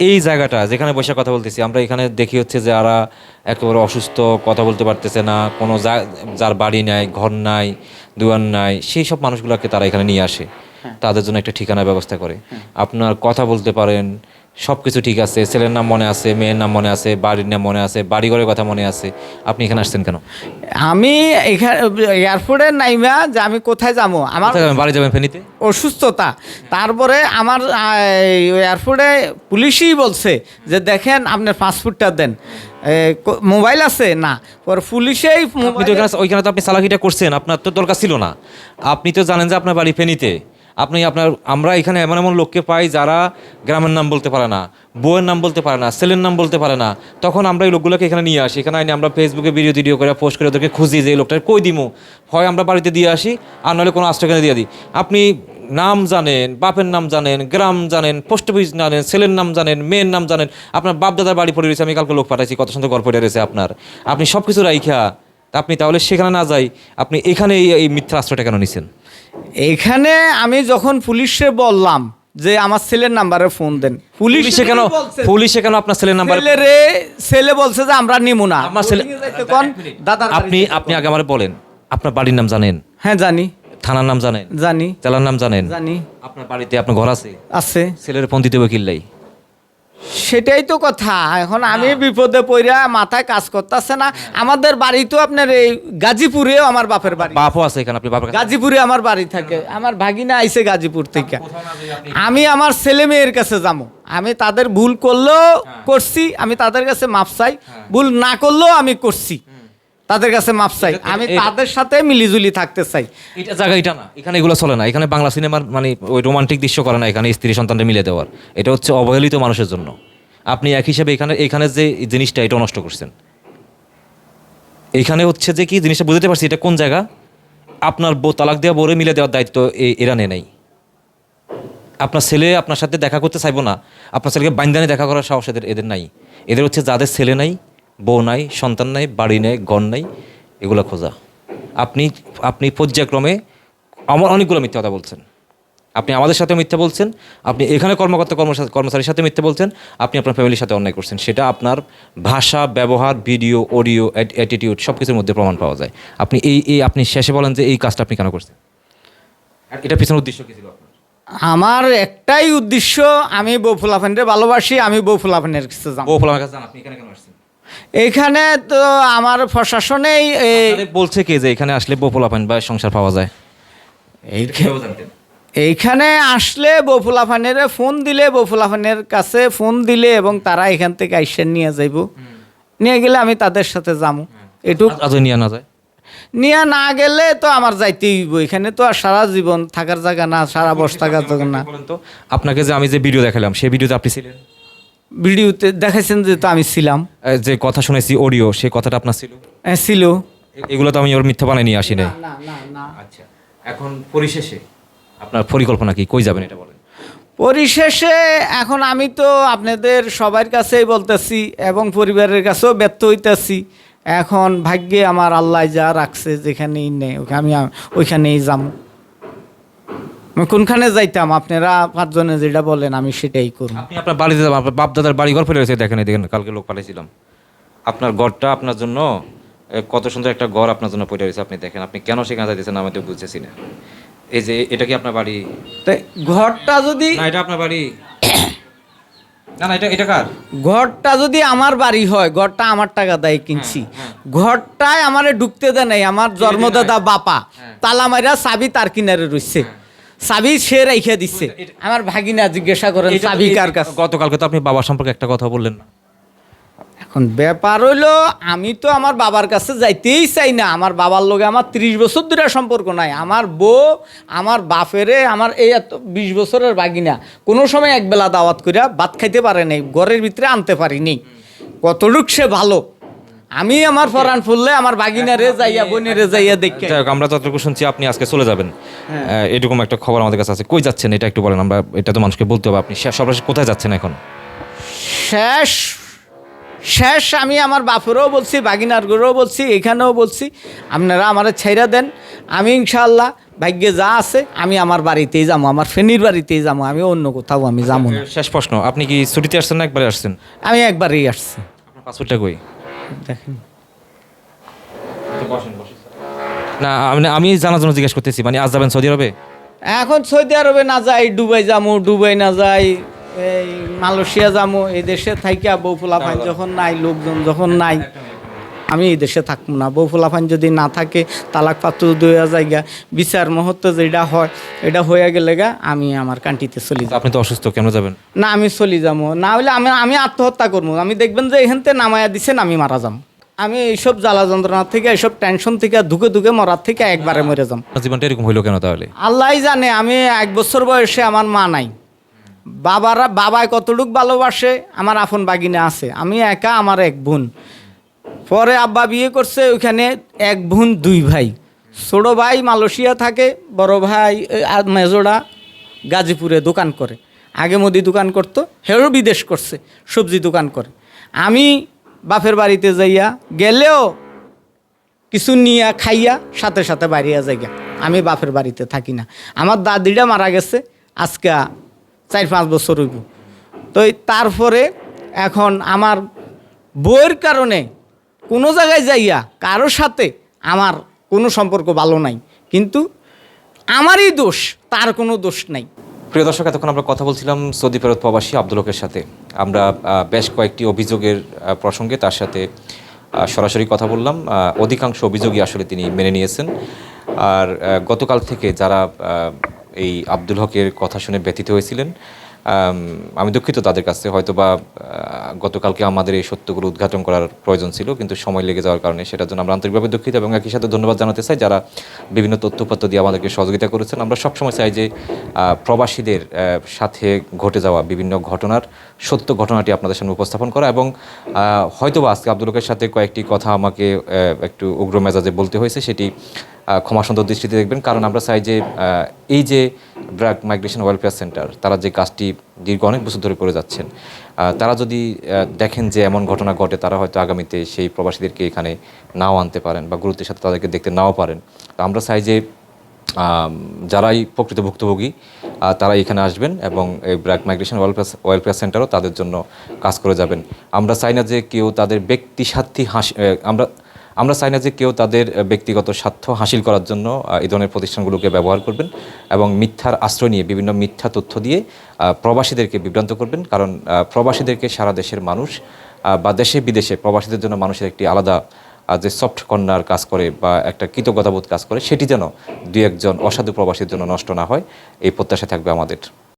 এই জায়গাটা যেখানে বসে কথা বলতেছি আমরা এখানে দেখি হচ্ছে যে যারা একেবারে অসুস্থ কথা বলতে পারতেছে না কোনো যা- যার বাড়ি নাই ঘর নাই দুয়ার নাই সেই সব মানুষগুলোকে তারা এখানে নিয়ে আসে। তাদের জন্য একটা ঠিকানা ব্যবস্থা করে। আপনার কথা বলতে পারেন সব কিছু ঠিক আছে ছেলের নাম মনে আছে মেয়ের নাম মনে আছে বাড়ির নাম মনে আছে বাড়িঘরের কথা মনে আছে আপনি এখানে আসছেন কেন? আমি এখানে এয়ারপোর্টে নাইমা যে আমি কোথায় যাব? আমার বাড়ি যাবেন ফেনীতে? অসুস্থতা। তারপরে আমার এয়ারপোর্টে পুলিশই বলছে যে দেখেন আপনার পাসপোর্টটা দেন। মোবাইল আছে? না। পরে পুলিশেই ওইখানে তো আপনি চালাকিটা করছেন আপনার তো দরকার ছিল না। আপনি তো জানেন যে আপনার বাড়ি ফেনীতে। আপনি আপনার, আমরা এখানে এমন এমন লোককে পাই যারা গ্রামের নাম বলতে পারে না, বউয়ের নাম বলতে পারে না, ছেলের নাম বলতে পারে না। তখন আমরা এই লোকগুলোকে এখানে নিয়ে আসি। এখানে আইনে আমরা ফেসবুকে ভিডিও ভিডিও করে পোস্ট করে ওদেরকে খুঁজি যে এই লোকটা কই দিমু। হয় আমরা বাড়িতে দিয়ে আসি, আর নাহলে কোনো আশ্রয়খানে দিয়ে দিই। আপনি নাম জানেন, বাপের নাম জানেন, গ্রাম জানেন পোস্ট অফিস জানেন, ছেলের নাম জানেন, মেয়ের নাম জানেন, আপনার বাপ দাদার বাড়ি পড়ে রয়েছে, আমি কালকে লোক পাঠাইছি, কত সুন্দর গল্প রয়েছে আপনার। আপনি সব কিছু রাইখা আপনি তাহলে সেখানে না যাই, আপনি এখানে এই মিথ্যা আশ্রয়টা কেন নিছেন? এখানে আমি যখন পুলিশে বললাম যে আমার ছেলের নাম্বারে ফোন দেন পুলিশ কেন পুলিশে কেন আপনার ছেলের নাম্বার ছেলেরে ছেলে বলছে যে আমরা নিমু না। আমার ছেলে দাদা আপনি আপনি আগে আমার বলেন আপনার বাড়ির নাম জানেন? হ্যাঁ জানি। থানার নাম জানেন? জানি। জেলার নাম জানেন? জানি। আপনার বাড়িতে আপনার ঘর আছে? আছে। ছেলের ফোন দিতে হবে কিল্লাই? সেটাই তো কথা। এখন আমি বিপদে পড়া মাথায় কাজ করতেছে না। আমাদের বাড়ি তো আপনার এই গাজীপুরেও আমার বাপের বাড়ি। বাপও আছে এখানে আপনি বাপের গাজীপুরে আমার বাড়ি থাকে। আমার ভাগিনা আইছে গাজীপুর থেকে। আমি আমার ছেলে মেয়ের কাছে যাব। আমি তাদের ভুল করলেও করছি আমি তাদের কাছে মাপ চাই। ভুল না করলেও আমি করছি। তাদের কাছে মাপ চাই। আমি তাদের সাথে মিলিজুলি থাকতে চাই। এটা জায়গা এটা না। এখানে এগুলো চলে না। এখানে বাংলা সিনেমার মানে ওই রোমান্টিক দৃশ্য করে না। এখানে স্ত্রী সন্তানদের মিলে দেওয়ার। এটা হচ্ছে অবহেলিত মানুষের জন্য। আপনি এক হিসাবে এখানে এখানে যে জিনিসটা এটা নষ্ট করছেন। এখানে হচ্ছে যে কি জিনিসটা বুঝতে পারছি এটা কোন জায়গা? আপনার বউ তালাক দেওয়া বউরে মিলে দেওয়ার দায়িত্ব এরা নেয় নাই। আপনার ছেলে আপনার সাথে দেখা করতে চাইব না। আপনার ছেলেকে বাইন্দানে দেখা করার সাহস এদের এদের নাই। এদের হচ্ছে যাদের ছেলে নাই বউ নাই সন্তান নাই বাড়ি নেই ঘর নাই এগুলো খোঁজা। আপনি আপনি পর্যায়ক্রমে আমার অনেকগুলো মিথ্যা কথা বলছেন। আপনি আমাদের সাথে মিথ্যা বলছেন আপনি এখানে কর্মকর্তা কর্মচারীর সাথে মিথ্যা বলছেন আপনি আপনার ফ্যামিলির সাথে অন্যায় করছেন। সেটা আপনার ভাষা ব্যবহার ভিডিও অডিও অ্যাটিটিউড সব কিছুর মধ্যে প্রমাণ পাওয়া যায়। আপনি এই এই আপনি শেষে বলেন যে এই কাজটা আপনি কেন করছেন? এটা পিছনের উদ্দেশ্য কি ছিল আপনার? আমার একটাই উদ্দেশ্য আমি বউ ফুলাফানরে ভালোবাসি আমি বউ ফুলাফানের কাছে যাব। বউ ফলামের কাছে আপনি এখানে কেন আসছেন? এইখানে তো আমার প্রশাসনেই এই বলছে কে যে এখানে আসলে বউ ফলাফান বা সংসার পাওয়া যায়? এইখানে আসলে বফুলাফানের ফোন দিলে বফুলাফানের কাছে ফোন দিলে এবং তারা এখান থেকে আইসে নিয়ে যাইব। নিয়ে গেলে আমি তাদের সাথে যাব আজ নিয়ে না যায়? নিয়ে না গেলে তো আমার যাইতেই হইব। এখানে তো আর সারা জীবন থাকার জায়গা না সারা বস থাকার জায়গা না। আপনাকে যে আমি যে ভিডিও দেখালাম সেই ভিডিওতে আপনি ছিলেন? ভিডিওতে দেখাইছেন যে তো আমি ছিলাম। যে কথা শুনেছি অডিও সেই কথাটা আপনার ছিল? হ্যাঁ ছিল। এগুলো তো আমি ওর মিথ্যা বানাই নিয়ে আসি নাই। না আচ্ছা এখন পরিশেষে আপনার পরিকল্পনা কি? কই যাবেন এটা বলেন। পরিশেষে এখন আমি তো আপনাদের সবার কাছেই বলতেছি এবং পরিবারের কাছেও ব্যর্থ হইতেছি। এখন ভাগ্যে আমার আল্লাহ যা রাখছে যেখানেই নেই ওখানে আমি ওইখানেই যাম আমি কোনখানে যাইতাম? আপনারা পাঁচজনে যেটা বলেন আমি সেটাই করব। আপনি আপনার বাড়িতে যাবেন আপনার বাপ দাদার বাড়ি ঘর ফেলে রয়েছে দেখেন এই দেখেন কালকে লোক পাঠিয়েছিলাম আপনার ঘরটা আপনার জন্য এ, কত সুন্দর একটা ঘর আপনার জন্য পড়ে রয়েছে আপনি দেখেন। আপনি কেন সেখানে যাইতেছেন আমি তো বুঝতেছি না। এই যে এটা কি আপনার বাড়ি? তাই ঘরটা যদি না এটা আপনার বাড়ি। না না এটা এটা কার? ঘরটা যদি আমার বাড়ি হয় ঘরটা আমার টাকা দেয় কিনছি। ঘরটায় আমারে ঢুকতে দেয় নাই আমার জন্মদাদা বাপা। তালা মাইরা চাবি তার কিনারে রইছে। চাবি সে রাইখে দিচ্ছে আমার ভাগিনা জিজ্ঞাসা করেন চাবি কার কাছে? গতকালকে তো আপনি বাবার সম্পর্কে একটা কথা বললেন না। এখন ব্যাপার হইল আমি তো আমার বাবার কাছে যাইতেই চাই না। আমার বাবার লগে আমার ত্রিশ বছর ধরে সম্পর্ক নাই। আমার বউ আমার বাপেরে আমার এই এত বিশ বছরের বাগিনা কোনো সময় একবেলা দাওয়াত করিয়া ভাত খাইতে পারে নাই ঘরের ভিতরে আনতে পারিনি কতটুক সে ভালো। আমি আমার ফরান ফুললে আমার বাগিনারে যাইয়া বোনেরে যাইয়া দেখি। আমরা যতটুকু শুনছি আপনি আজকে চলে যাবেন। এরকম একটা খবর আমাদের কাছে আছে। কই যাচ্ছেন? এটা একটু বলেন আমরা এটা তো মানুষকে বলতে হবে। আপনি সে- সর্বশেষ কোথায় যাচ্ছেন এখন? শেষ শেষ আমি আমার বাপেরও বলছি বাগিনারগুলোও বলছি এখানেও বলছি। আপনারা আমার ছাইরা দেন। আমি ইনশাআল্লাহ ভাগ্যে যা আছে আমি আমার বাড়িতেই যাব আমার ফেনির বাড়িতেই যাব আমি অন্য কোথাও আমি যাব না। শেষ প্রশ্ন আপনি কি ছুটিতে আসছেন না একবারে আসছেন? আমি একবারই আসছি। পাসপোর্টটা কই? দেখেন। না আমি আমি জানার জন্য জিজ্ঞেস করতেছি মানে আজ যাবেন সৌদি আরবে? এখন সৌদি আরবে না যাই দুবাই যামু দুবাই না যাই এই মালয়েশিয়া যামু এই দেশে থাইকা বউ পোলা যখন নাই লোকজন যখন নাই। আমি এই দেশে থাকব না। বউ ফুলাফান যদি না থাকে তালাক পাত্র দইয়া জায়গা বিচার মুহূর্ত যেটা হয় এটা হয়ে গেলে গা আমি আমার কান্ট্রিতে চলে যাব। আপনি তো অসুস্থ কেন যাবেন? না আমি চলে যাব। না হলে আমি আমি আত্মহত্যা করব। আমি দেখবেন যে এখানতে নামায়া দিছেন আমি মারা যাম। আমি এইসব জ্বালা যন্ত্রণা থেকে এইসব টেনশন থেকে ধুকে ধুকে মরার থেকে একবারে মরে যাম। জীবনটা এরকম হইল কেন তাহলে? আল্লাহ জানে আমি এক বছর বয়সে আমার মা নাই। বাবারা বাবায় কতটুক ভালোবাসে আমার আপন বাগিনা আছে। আমি একা আমার এক বোন। পরে আব্বা বিয়ে করছে, ওইখানে এক বোন, দুই ভাই। ছোটো ভাই মালয়েশিয়া থাকে, বড় ভাই মেজোড়া গাজীপুরে দোকান করে। আগে মুদি দোকান করতো হেও বিদেশ করছে, সবজি দোকান করে। আমি বাপের বাড়িতে যাইয়া গেলেও কিছু নিয়ে খাইয়া সাথে সাথে বাড়িয়া যাইয়া আমি বাপের বাড়িতে থাকি না। আমার দাদিটা মারা গেছে, আজকে চার পাঁচ বছর হইব। তো তারপরে এখন আমার বইয়ের কারণে কোনো জায়গায় যাইয়া কারোর সাথে আমার কোনো সম্পর্ক ভালো নাই। কিন্তু আমারই দোষ, তার কোনো দোষ নাই। প্রিয় দর্শক, এতক্ষণ আমরা কথা বলছিলাম সৌদি ফেরত প্রবাসী আব্দুল হকের সাথে। আমরা বেশ কয়েকটি অভিযোগের প্রসঙ্গে তার সাথে সরাসরি কথা বললাম। অধিকাংশ অভিযোগই আসলে তিনি মেনে নিয়েছেন। আর গতকাল থেকে যারা এই আব্দুল হকের কথা শুনে ব্যথিত হয়েছিলেন আম, দুঃখিত তাদের কাছে হয়তো বা গতকালকে আমাদের এই সত্যগুলো উদ্ঘাটন করার প্রয়োজন ছিল কিন্তু সময় লেগে যাওয়ার কারণে সেটার জন্য আমরা আন্তরিকভাবে দুঃখিত এবং একই সাথে ধন্যবাদ জানাতে চাই যারা বিভিন্ন তথ্যপত্র দিয়ে আমাদেরকে সহযোগিতা করেছেন। আমরা সবসময় চাই যে প্রবাসীদের সাথে ঘটে যাওয়া বিভিন্ন ঘটনার সত্য ঘটনাটি আপনাদের সামনে উপস্থাপন করা এবং আহ, হয়তোবা আজকে আব্দুলকের সাথে কয়েকটি কথা আমাকে একটু উগ্র মেজাজে বলতে হয়েছে সেটি ক্ষমাসুন্দর দৃষ্টিতে দেখবেন। কারণ আমরা চাই যে এই যে ড্রাগ মাইগ্রেশন ওয়েলফেয়ার সেন্টার তারা যে কাজটি দীর্ঘ অনেক বছর ধরে করে যাচ্ছেন তারা যদি দেখেন যে এমন ঘটনা ঘটে, তারা হয়তো আগামীতে সেই প্রবাসীদেরকে এখানে নাও আনতে পারেন বা গুরুত্বের সাথে তাদেরকে দেখতে নাও পারেন। তো আমরা চাই যে যারাই প্রকৃত ভুক্তভোগী তারা এখানে আসবেন এবং এই ব্র্যাক মাইগ্রেশন ওয়েলফেয়ার ওয়েলফেয়ার সেন্টারও তাদের জন্য কাজ করে যাবেন। আমরা চাই না যে কেউ তাদের ব্যক্তি স্বার্থী হাসি আমরা আমরা চাই না যে কেউ তাদের ব্যক্তিগত স্বার্থ হাসিল করার জন্য এই ধরনের প্রতিষ্ঠানগুলোকে ব্যবহার করবেন এবং মিথ্যার আশ্রয় নিয়ে বিভিন্ন মিথ্যা তথ্য দিয়ে প্রবাসীদেরকে বিভ্রান্ত করবেন। কারণ প্রবাসীদেরকে সারা দেশের মানুষ বা দেশে বিদেশে প্রবাসীদের জন্য মানুষের একটি আলাদা যে সফট কর্নার কাজ করে বা একটা কৃতজ্ঞতাবোধ কাজ করে, সেটি যেন দু একজন অসাধু প্রবাসীর জন্য নষ্ট না হয়, এই প্রত্যাশা থাকবে আমাদের।